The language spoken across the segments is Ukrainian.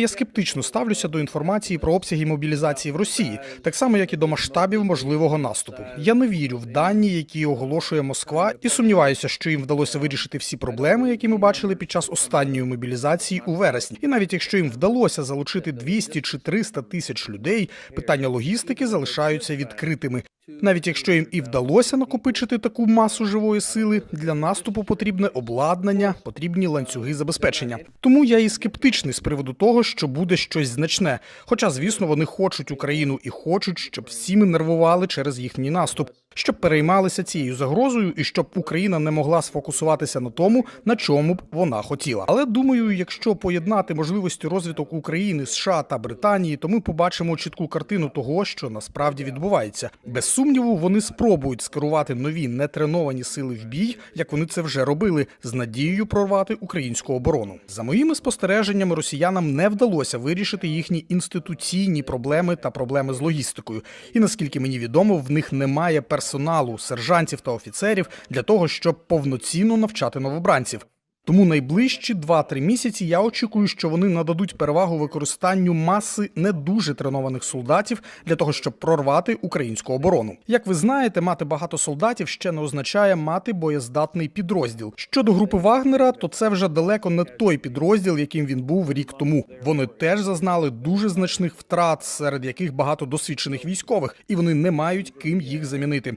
Я скептично ставлюся до інформації про обсяги мобілізації в Росії, так само як і до масштабів можливого наступу. Я не вірю в дані, які оголошує Москва, і сумніваюся, що їм вдалося вирішити всі проблеми, які ми бачили під час останньої мобілізації у вересні. І навіть якщо їм вдалося залучити 200 чи 300 тисяч людей, питання логістики залишаються відкритими. Навіть якщо їм і вдалося накопичити таку масу живої сили, для наступу потрібне обладнання, потрібні ланцюги забезпечення. Тому я і скептичний з приводу того, що буде щось значне. Хоча, звісно, вони хочуть Україну і хочуть, щоб всі ми нервували через їхній наступ, щоб переймалися цією загрозою і щоб Україна не могла сфокусуватися на тому, на чому б вона хотіла. Але думаю, якщо поєднати можливості розвиток України, США та Британії, то ми побачимо чітку картину того, що насправді відбувається. Без сумніву, вони спробують скерувати нові нетреновані сили в бій, як вони це вже робили, з надією прорвати українську оборону. За моїми спостереженнями, росіянам не вдалося вирішити їхні інституційні проблеми та проблеми з логістикою. І наскільки мені відомо, в них немає персоналу, сержантів та офіцерів для того, щоб повноцінно навчати новобранців. Тому найближчі 2-3 місяці я очікую, що вони нададуть перевагу використанню маси не дуже тренованих солдатів для того, щоб прорвати українську оборону. Як ви знаєте, мати багато солдатів ще не означає мати боєздатний підрозділ. Щодо групи Вагнера, то це вже далеко не той підрозділ, яким він був рік тому. Вони теж зазнали дуже значних втрат, серед яких багато досвідчених військових, і вони не мають ким їх замінити.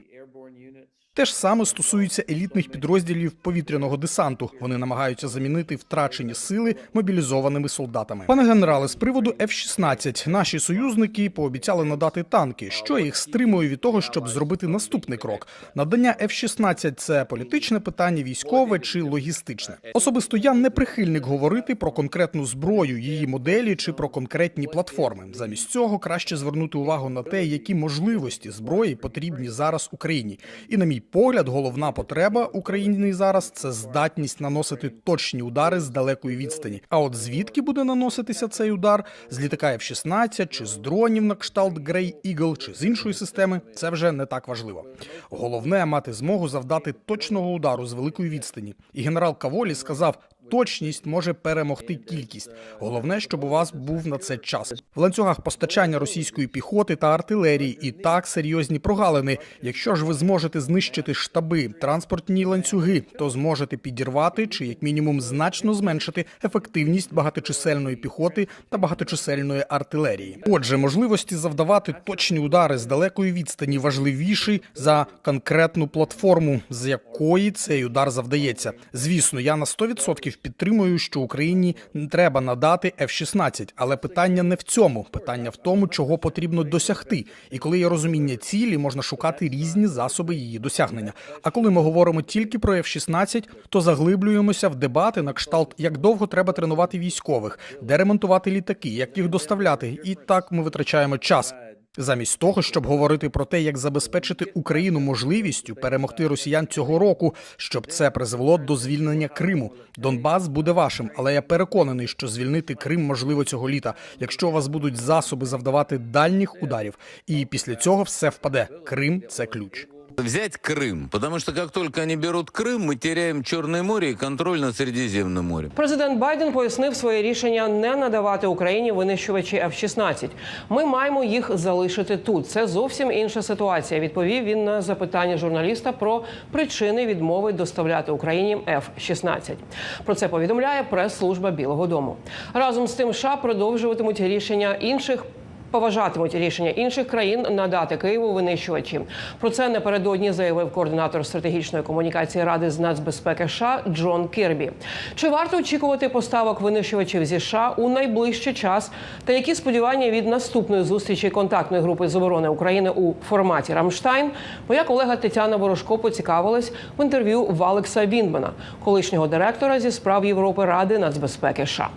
Те ж саме стосується елітних підрозділів повітряного десанту. Вони намагаються замінити втрачені сили мобілізованими солдатами. Пане генерале, з приводу F-16 наші союзники пообіцяли надати танки, що їх стримує від того, щоб зробити наступний крок. Надання F-16 – це політичне питання, військове чи логістичне. Особисто я не прихильник говорити про конкретну зброю, її моделі чи про конкретні платформи. Замість цього краще звернути увагу на те, які можливості зброї потрібні зараз Україні. І на мій погляд, головна потреба України зараз це здатність наносити точні удари з далекої відстані. А от звідки буде наноситися цей удар з літака F-16 чи з дронів на кшталт Grey Eagle, чи з іншої системи, це вже не так важливо. Головне мати змогу завдати точного удару з великої відстані. І генерал Каволі сказав. Точність може перемогти кількість. Головне, щоб у вас був на це час. В ланцюгах постачання російської піхоти та артилерії і так серйозні прогалини. Якщо ж ви зможете знищити штаби, транспортні ланцюги, то зможете підірвати чи як мінімум значно зменшити ефективність багаточисельної піхоти та багаточисельної артилерії. Отже, можливості завдавати точні удари з далекої відстані важливіші за конкретну платформу, з якої цей удар завдається. Звісно, я на 100% підтримую, що Україні треба надати F-16, але питання не в цьому. Питання в тому, чого потрібно досягти. І коли є розуміння цілі, можна шукати різні засоби її досягнення. А коли ми говоримо тільки про F-16, то заглиблюємося в дебати на кшталт, як довго треба тренувати військових, де ремонтувати літаки, як їх доставляти. І так ми витрачаємо час. Замість того, щоб говорити про те, як забезпечити Україну можливістю перемогти росіян цього року, щоб це призвело до звільнення Криму. Донбас буде вашим, але я переконаний, що звільнити Крим можливо цього літа, якщо у вас будуть засоби завдавати дальніх ударів. І після цього все впаде. Крим це ключ. Взять Крым, потому что как только они берут Крым, мы теряем Черное море и контроль над Средиземным морем. Президент Байден пояснив своє рішення не надавати Україні винищувачі F-16. Ми маємо їх залишити тут. Це зовсім інша ситуація. Відповів він на запитання журналіста про причини відмови доставляти Україні F-16. Про це повідомляє прес-служба Білого Дому. Разом з тим, США продовжуватимуть рішення інших. Поважатимуть рішення інших країн надати Києву винищувачі. Про це напередодні заявив координатор стратегічної комунікації ради з нацбезпеки США Джон Кірбі. Чи варто очікувати поставок винищувачів зі США у найближчий час? Та які сподівання від наступної зустрічі контактної групи з оборони України у форматі Рамштайн? Моя колега Тетяна Ворожко поцікавилась в інтерв'ю в Алекса Віндмана, колишнього директора зі справ Європи Ради нацбезпеки США.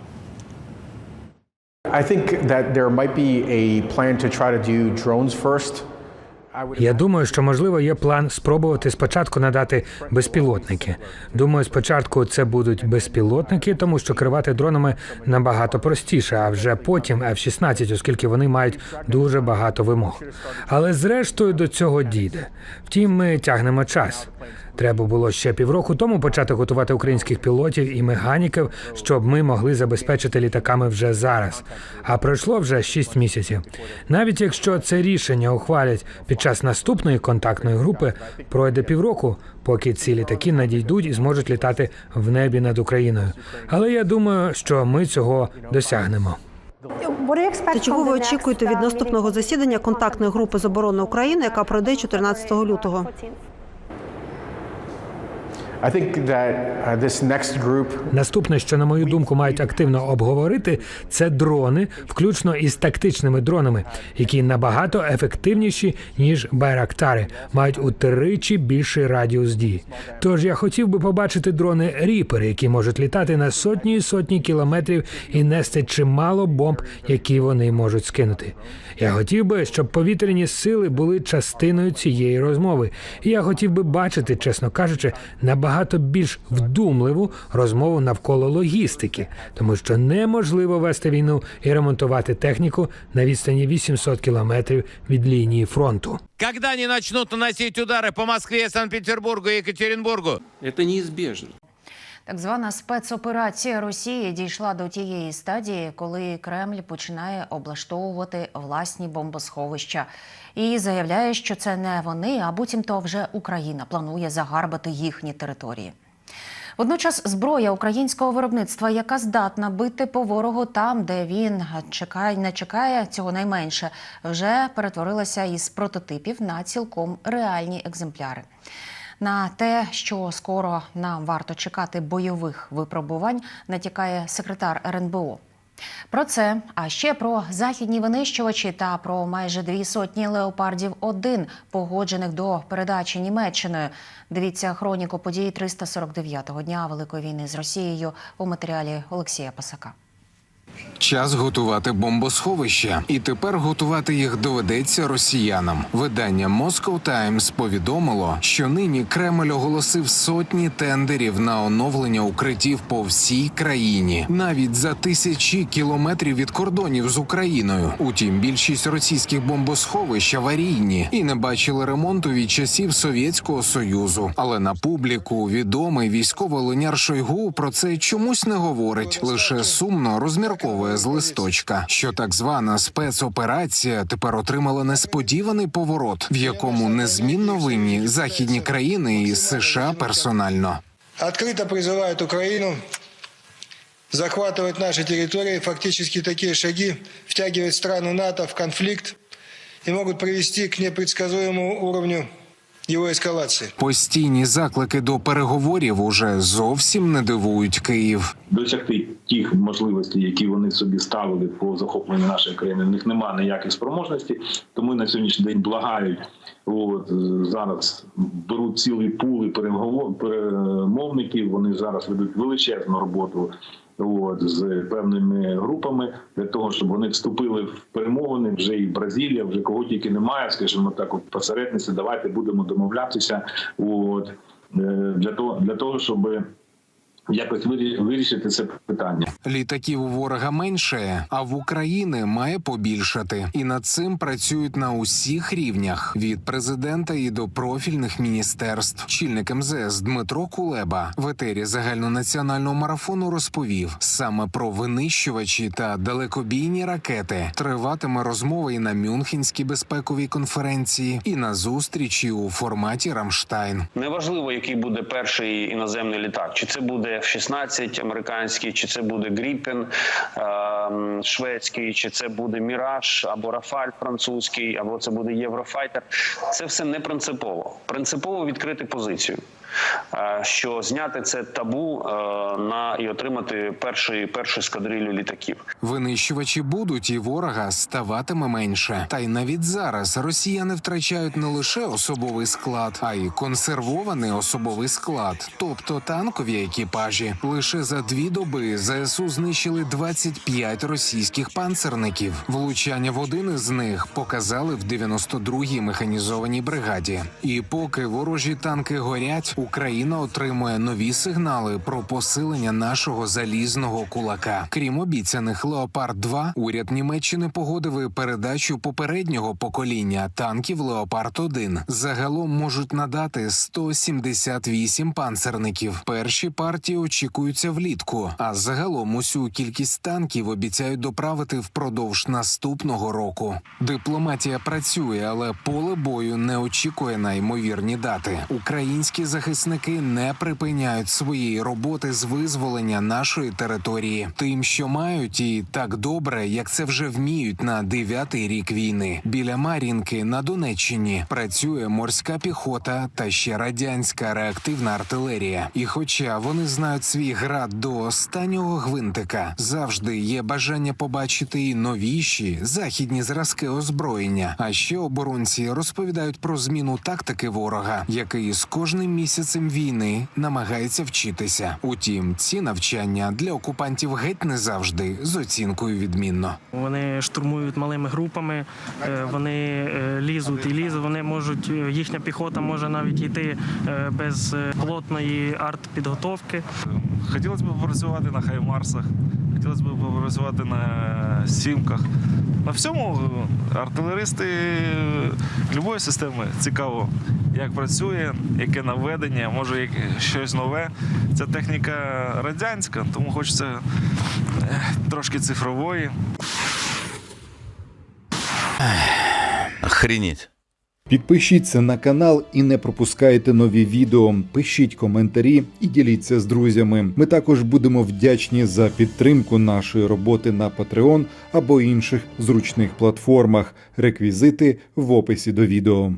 Я думаю, що можливо є план спробувати спочатку надати безпілотники. Думаю, спочатку це будуть безпілотники, тому що керувати дронами набагато простіше, а вже потім F-16, оскільки вони мають дуже багато вимог. Але зрештою до цього дійде. Втім, ми тягнемо час. Треба було ще півроку тому почати готувати українських пілотів і механіків, щоб ми могли забезпечити літаками вже зараз. А пройшло вже шість місяців. Навіть якщо це рішення ухвалять під час наступної контактної групи, пройде півроку, поки ці літаки надійдуть і зможуть літати в небі над Україною. Але я думаю, що ми цього досягнемо. Та чого ви очікуєте від наступного засідання контактної групи з оборони України, яка пройде 14 лютого? Наступне, що на мою думку мають активно обговорити, це дрони, включно із тактичними дронами, які набагато ефективніші ніж байрактари, мають утричі більший радіус дії. Тож я хотів би побачити дрони ріпери, які можуть літати на сотні і сотні кілометрів і нести чимало бомб, які вони можуть скинути. Я хотів би, щоб повітряні сили були частиною цієї розмови. І я хотів би бачити, чесно кажучи, набагато більш вдумливу розмову навколо логістики, тому що неможливо вести війну і ремонтувати техніку на відстані 800 кілометрів від лінії фронту. Коли вони почнуть наносити удари по Москве, Санкт-Петербургу і Екатеринбургу? це неизбежно. Так звана спецоперація Росії дійшла до тієї стадії, коли Кремль починає облаштовувати власні бомбосховища і заявляє, що це не вони, а буцімто вже Україна планує загарбати їхні території. Водночас зброя українського виробництва, яка здатна бити по ворогу там, де він чекає, не чекає цього найменше, вже перетворилася із прототипів на цілком реальні екземпляри. На те, що скоро нам варто чекати бойових випробувань, натякає секретар РНБО. Про це, а ще про західні винищувачі та про майже дві сотні леопардів 1 погоджених до передачі Німеччиною. Дивіться хроніку подій 349-го дня Великої війни з Росією у матеріалі Олексія Пасака. Час готувати бомбосховища, і тепер готувати їх доведеться росіянам. Видання Moscow Times повідомило, що нині Кремль оголосив сотні тендерів на оновлення укриттів по всій країні, навіть за тисячі кілометрів від кордонів з Україною. Утім, більшість російських бомбосховищ аварійні і не бачили ремонту від часів Совєтського Союзу. Але на публіку відомий військовий луняр Шойгу про це чомусь не говорить, лише сумно розмірковує з листочка, що так звана спецоперація тепер отримала несподіваний поворот, в якому незмінно винні західні країни і США персонально. открыто призывают Украину захватывать наши территории. Фактически такие шаги втягивают страны НАТО в конфликт и могут привести к непредсказуемому уровню его эскалации. Постійні заклики до переговорів уже зовсім не дивують Київ. досягти тих можливостей, які вони собі ставили по захопленню нашої країни. В них немає ніяких спроможностей, тому на сьогоднішній день благають. От зараз беруть цілі пули переговор- перемовників. Вони зараз ведуть величезну роботу. От з певними групами для того, щоб вони вступили в перемовини вже і Бразилія, вже кого тільки немає, скажімо так, от посередниці. Давайте будемо домовлятися. От е, для того, для того, щоб якось вирі- вирішити це питання. Літаків у ворога менше, а в України має побільшати. І над цим працюють на усіх рівнях від президента і до профільних міністерств. Чільник МЗС Дмитро Кулеба в етері загальнонаціонального марафону розповів саме про винищувачі та далекобійні ракети. Триватиме розмова і на Мюнхенській безпековій конференції, і на зустрічі у форматі Рамштайн. Неважливо, який буде перший іноземний літак, чи це буде F-16 американський, чи це буде Гріпен ем, шведський, чи це буде Міраж або Рафаль французький, або це буде Єврофайтер. Це все не принципово. Принципово відкрити позицію. Е, Що зняти це табу е, на і отримати перший першу ескадрилю літаків. Винищувачі будуть, і ворога ставатиме менше. Та й навіть зараз росіяни втрачають не лише особовий склад, а й консервований особовий склад, тобто танкові екіпажі. Лише за дві доби ЗСУ знищили 25 російських панцерників. Влучання в один із них показали в 92-й механізованій бригаді. І поки ворожі танки горять, Україна отримує нові сигнали про посилення нашого залізного кулака. Крім обіцяних Леопард 2 уряд Німеччини погодив і передачу попереднього покоління танків Леопард 1 Загалом можуть надати 178 панцерників. Перші партії очікуються влітку. А загалом усю кількість танків обіцяють доправити впродовж наступного року. Дипломатія працює, але поле бою не очікує на ймовірні дати. Українські захисники не припиняють своєї роботи з визволення нашої території, тим, що мають, і так добре, як це вже вміють на дев'ятий рік війни. Біля Мар'їнки на Донеччині працює морська піхота та ще радянська реактивна артилерія. І, хоча вони знають свій град до останнього гвинтика, завжди є бажання побачити і новіші західні зразки озброєння. А ще оборонці розповідають про зміну тактики ворога, який з кожним місяцем війни намагається вчитися. Утім, ці навчання для окупантів геть не завжди з оцінкою відмінно. Вони штурмують малими групами, е, вони е, лізуть і лізуть. Вони можуть е, їхня піхота може навіть йти без плотної артпідготовки. Хотілося б працювати на Хаймарсах, хотілося б працювати на сімках. На всьому артилеристи будь-якої системи цікаво, як працює, яке наведення, може як щось нове. Ця техніка радянська, тому хочеться е, трошки цифрової. Охренеть. Підпишіться на канал і не пропускайте нові відео. Пишіть коментарі і діліться з друзями. Ми також будемо вдячні за підтримку нашої роботи на Patreon або інших зручних платформах. Реквізити в описі до відео.